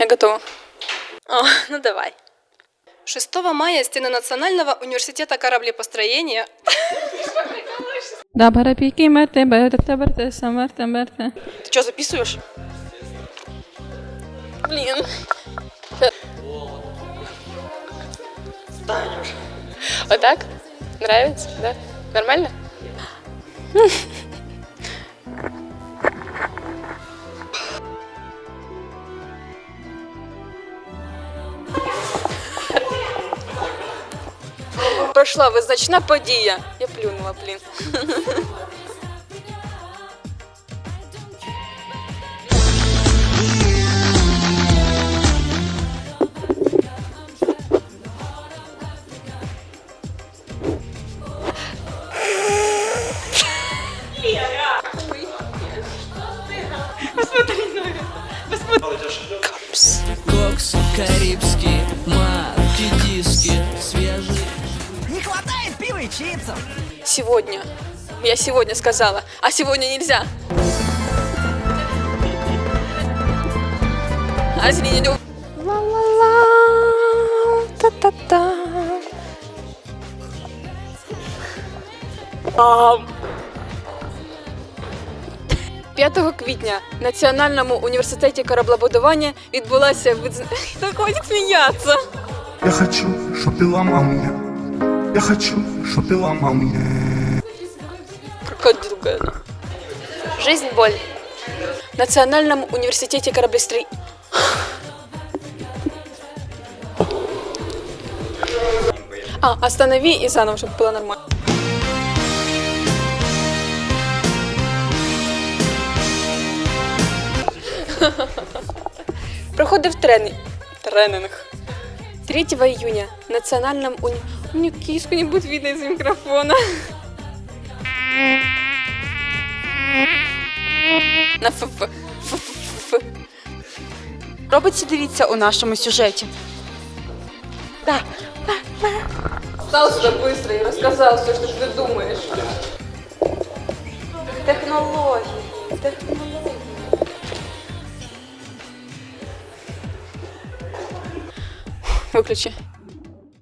Я готова. О, ну давай. 6 мая стены Национального университета кораблепостроения. Ты что, записываешь? Блін. Вот так? Нравится, да? Нормально? Пройшла визначна подія. Я плюнула, блін. Кокс карибский, Сегодня. Я сегодня сказала, а сегодня нельзя. А если не Ла-ла-ла, та-та-та. Ам. 5 квітня в Національному університеті кораблебудування відбулася видз... Та хватить сміятися. Я хочу, чтоб ты ломал меня. Я хочу, чтоб ты ломал меня. Другая. Жизнь – боль. В Национальном университете кораблестрои... А, останови и заново, чтобы было нормально. Проходив тренинг. Тренинг. 3 июня в Национальном уни... У меня киску не будет видно из микрофона. На ф-ф. Ф-ф-ф. Робиться, дивіться у нашому сюжеті. Встал сюда быстро и рассказал все, что ты думаешь. Технології, технології. Выключи.